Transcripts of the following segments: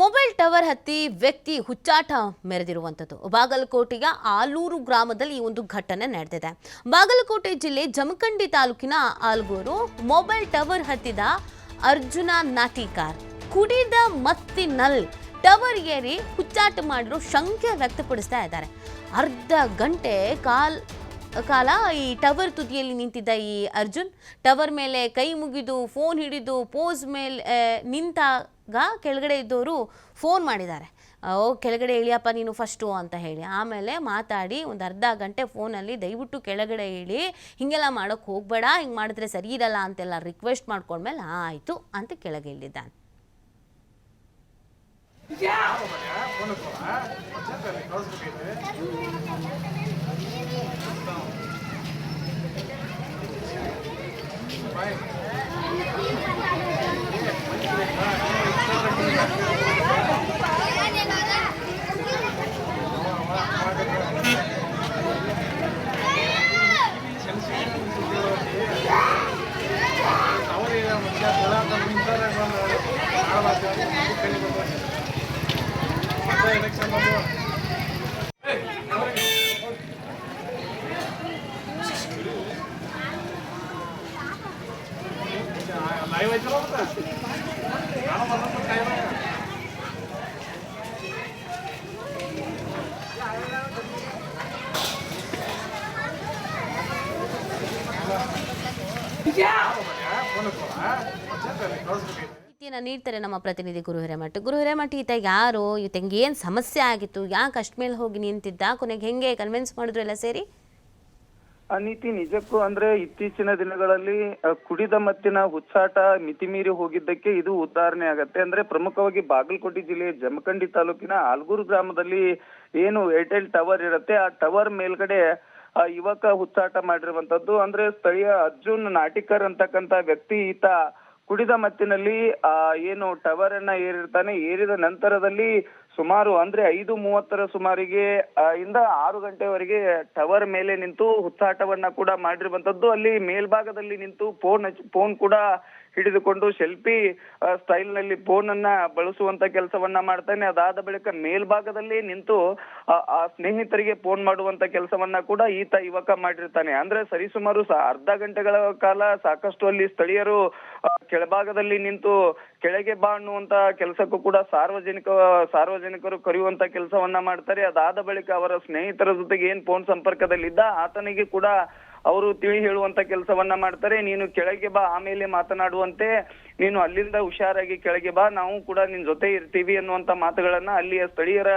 Mobile tower ಹತ್ತಿ ವ್ಯಕ್ತಿ ಹುಚ್ಚಾಟ ಮೆರೆದಿರುವಂಥದ್ದು. ಬಾಗಲಕೋಟೆಯ ಆಲೂರು ಗ್ರಾಮದಲ್ಲಿ ಈ ಒಂದು ಘಟನೆ ನಡೆದಿದೆ. ಬಾಗಲಕೋಟೆ ಜಿಲ್ಲೆ ಜಮಖಂಡಿ ತಾಲೂಕಿನ ಆಲ್ಗೂರು ಮೊಬೈಲ್ ಟವರ್ ಹತ್ತಿದ ಅರ್ಜುನ ನಾಟಿಕಾರ್. ಕುಡಿದ ಮತ್ತಿನಲ್ ಟವರ್ ಏರಿ ಹುಚ್ಚಾಟ ಮಾಡಿರೋ ಶಂಕೆ ವ್ಯಕ್ತಪಡಿಸ್ತಾ ಇದ್ದಾರೆ. ಅರ್ಧ ಗಂಟೆ ಕಾಲ್ ಕಾಲ ಈ ಟವರ್ ತುದಿಯಲ್ಲಿ ನಿಂತಿದ್ದ ಈ ಅರ್ಜುನ್. ಟವರ್ ಮೇಲೆ ಕೈ ಮುಗಿದು ಫೋನ್ ಹಿಡಿದು ಪೋಸ್ ಮೇಲೆ ನಿಂತಾಗ ಕೆಳಗಡೆ ಇದ್ದವರು ಫೋನ್ ಮಾಡಿದ್ದಾರೆ. ಓ, ಕೆಳಗಡೆ ಇಳಿಯಪ್ಪ, ನೀನು ಫಸ್ಟು ಅಂತ ಹೇಳಿ. ಆಮೇಲೆ ಮಾತಾಡಿ ಒಂದು ಅರ್ಧ ಗಂಟೆ ಫೋನಲ್ಲಿ ದಯವಿಟ್ಟು ಕೆಳಗಡೆ ಇಳಿ, ಹೀಗೆಲ್ಲ ಮಾಡೋಕ್ಕೆ ಹೋಗಬೇಡ, ಹಿಂಗೆ ಮಾಡಿದ್ರೆ ಸರಿ ಇರಲ್ಲ ಅಂತೆಲ್ಲ ರಿಕ್ವೆಸ್ಟ್ ಮಾಡ್ಕೊಂಡ್ಮೇಲೆ ಆಯಿತು ಅಂತ ಕೆಳಗೆ ಇಳಿದ್ದಾನೆ. लाईव्ह ನೀಡ್ತಾರೆ ನಮ್ಮ ಪ್ರತಿನಿಧಿ ಗುರು ಹಿರೇಮಠ. ಗುರು ಹಿರೇಮಠ ಈತ ಯಾರು, ಈತಂಗೆ ಏನು ಸಮಸ್ಯೆ ಆಗಿತ್ತು, ಯಾಕೆ ಅಷ್ಟ ಮೇಲೆ ಹೋಗಿ ನಿಂತಿದ್ದ, ಕೊನೆಗೆ ಹೆಂಗೆ ಕನ್ವಿನ್ಸ್ ಮಾಡಿದ್ರು ಎಲ್ಲ ಸೇರಿ? ಆ ನೀತಿ ನಿಜಕ್ಕೂ ಅಂದ್ರೆ ಇತ್ತೀಚಿನ ದಿನಗಳಲ್ಲಿ ಕುಡಿದ ಮತ್ತಿನ ಹುಚ್ಚಾಟ ಮಿತಿಮೀರಿ ಹೋಗಿದ್ದಕ್ಕೆ ಇದು ಉದಾಹರಣೆ ಆಗತ್ತೆ. ಅಂದ್ರೆ ಪ್ರಮುಖವಾಗಿ ಬಾಗಲಕೋಟೆ ಜಿಲ್ಲೆಯ ಜಮಖಂಡಿ ತಾಲೂಕಿನ ಆಲ್ಗೂರು ಗ್ರಾಮದಲ್ಲಿ ಏನು ಏರ್ಟೆಲ್ ಟವರ್ ಇರುತ್ತೆ, ಆ ಟವರ್ ಮೇಲ್ಗಡೆ ಯುವಕ ಹುಚ್ಚಾಟ ಮಾಡಿರುವಂತದ್ದು. ಅಂದ್ರೆ ಸ್ಥಳೀಯ ಅರ್ಜುನ್ ನಾಟಿಕರ್ ಅಂತಕ್ಕಂತ ವ್ಯಕ್ತಿ ಈತ ಕುಡಿದ ಮತ್ತಿನಲ್ಲಿ ಆ ಏನು ಟವರ್ ಅನ್ನ ಏರಿರ್ತಾನೆ. ಏರಿದ ನಂತರದಲ್ಲಿ ಸುಮಾರು ಅಂದ್ರೆ ಐದು ಮೂವತ್ತರ ಸುಮಾರಿಗೆ ಆ, ಇಂದ ಆರು ಗಂಟೆವರೆಗೆ ಟವರ್ ಮೇಲೆ ನಿಂತು ಹುಚ್ಚಾಟವನ್ನ ಕೂಡ ಮಾಡಿರುವಂತದ್ದು. ಅಲ್ಲಿ ಮೇಲ್ಭಾಗದಲ್ಲಿ ನಿಂತು ಫೋನ್ ಫೋನ್ ಕೂಡ ಹಿಡಿದುಕೊಂಡು ಸೆಲ್ಫಿ ಸ್ಟೈಲ್ನಲ್ಲಿ ಫೋನ್ ಅನ್ನ ಬಳಸುವಂತ ಕೆಲಸವನ್ನ ಮಾಡ್ತಾನೆ. ಅದಾದ ಬಳಿಕ ಮೇಲ್ಭಾಗದಲ್ಲಿ ನಿಂತು ಆ, ಸ್ನೇಹಿತರಿಗೆ ಫೋನ್ ಮಾಡುವಂತ ಕೆಲಸವನ್ನ ಕೂಡ ಈತ ಯುವಕ ಮಾಡಿರ್ತಾನೆ. ಅಂದ್ರೆ ಸರಿಸುಮಾರು ಅರ್ಧ ಗಂಟೆಗಳ ಕಾಲ ಸಾಕಷ್ಟು ಅಲ್ಲಿ ಸ್ಥಳೀಯರು ಕೆಳಭಾಗದಲ್ಲಿ ನಿಂತು ಕೆಳಗೆ ಬಾ ಅನ್ನುವಂತ ಕೆಲಸಕ್ಕೂ ಕೂಡ ಸಾರ್ವಜನಿಕ ಸಾರ್ವಜನಿಕರು ಕರೆಯುವಂತ ಕೆಲಸವನ್ನ ಮಾಡ್ತಾರೆ. ಅದಾದ ಬಳಿಕ ಅವರ ಸ್ನೇಹಿತರ ಜೊತೆಗೆ ಏನ್ ಫೋನ್ ಸಂಪರ್ಕದಲ್ಲಿದ್ದ ಆತನಿಗೆ ಕೂಡ ಅವರು ತಿಳಿ ಹೇಳುವಂತ ಕೆಲಸವನ್ನ ಮಾಡ್ತಾರೆ. ನೀನು ಕೆಳಗೆ ಬಾ, ಆಮೇಲೆ ಮಾತನಾಡುವಂತೆ. ನೀನು ಅಲ್ಲಿಂದ ಹುಷಾರಾಗಿ ಕೆಳಗೆ ಬಾ. ನಾವು ಕೂಡ ನಿನ್ ಜೊತೆ ಇರ್ತೀವಿ ಅನ್ನುವಂತ ಮಾತುಗಳನ್ನ ಅಲ್ಲಿಯ ಸ್ಥಳೀಯರ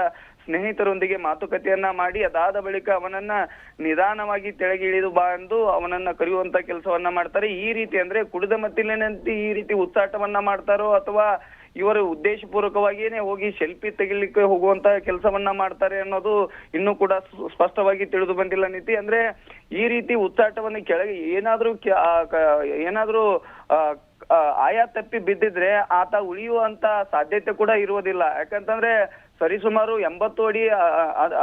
ಸ್ನೇಹಿತರೊಂದಿಗೆ ಮಾತುಕತೆಯನ್ನ ಮಾಡಿ, ಅದಾದ ಬಳಿಕ ಅವನನ್ನ ನಿಧಾನವಾಗಿ ತೆಳಗೆ ಇಳಿದು ಬಾ ಎಂದು ಅವನನ್ನ ಕರೆಯುವಂತ ಕೆಲಸವನ್ನ ಮಾಡ್ತಾರೆ. ಈ ರೀತಿ ಅಂದ್ರೆ ಕುಡಿದ ಮತ್ತಿಲಿನಂತೆ ಈ ರೀತಿ ಉತ್ಸಾಟವನ್ನ ಮಾಡ್ತಾರೋ ಅಥವಾ ಇವರು ಉದ್ದೇಶಪೂರ್ವಕವಾಗಿಯೇ ಹೋಗಿ ಸೆಲ್ಫಿ ತೆಗಿಲಿಕ್ಕೆ ಹೋಗುವಂತ ಕೆಲಸವನ್ನ ಮಾಡ್ತಾರೆ ಅನ್ನೋದು ಇನ್ನೂ ಕೂಡ ಸ್ಪ- ಸ್ಪಷ್ಟವಾಗಿ ತಿಳಿದು ಬಂದಿಲ್ಲ ನೀತಿ. ಅಂದ್ರೆ ಈ ರೀತಿ ಉಚ್ಚಾಟವನ್ನು ಕೆಳಗೆ ಏನಾದ್ರೂ ಏನಾದ್ರೂ ಆಯಾ ತಪ್ಪಿ ಬಿದ್ದಿದ್ರೆ ಆತ ಉಳಿಯುವಂತ ಸಾಧ್ಯತೆ ಕೂಡ ಇರುವುದಿಲ್ಲ. ಯಾಕಂತಂದ್ರೆ ಸರಿಸುಮಾರು ಎಂಬತ್ತು ಅಡಿ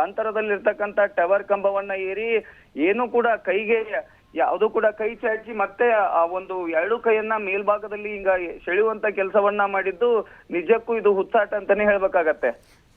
ಅಂತರದಲ್ಲಿರ್ತಕ್ಕಂತ ಟವರ್ ಕಂಬವನ್ನ ಏರಿ ಏನು ಕೂಡ ಕೈಗೆ ಯಾವುದು ಕೂಡ ಕೈ ಚಾಚಿ ಮತ್ತೆ ಆ ಒಂದು ಎರಡು ಕೈಯನ್ನ ಮೇಲ್ಭಾಗದಲ್ಲಿ ಹಿಂಗ ಸೆಳೆಯುವಂತ ಕೆಲಸವನ್ನ ಮಾಡಿದ್ದು ನಿಜಕ್ಕೂ ಇದು ಹುಚ್ಚಾಟ ಅಂತಾನೆ ಹೇಳ್ಬೇಕಾಗತ್ತೆ.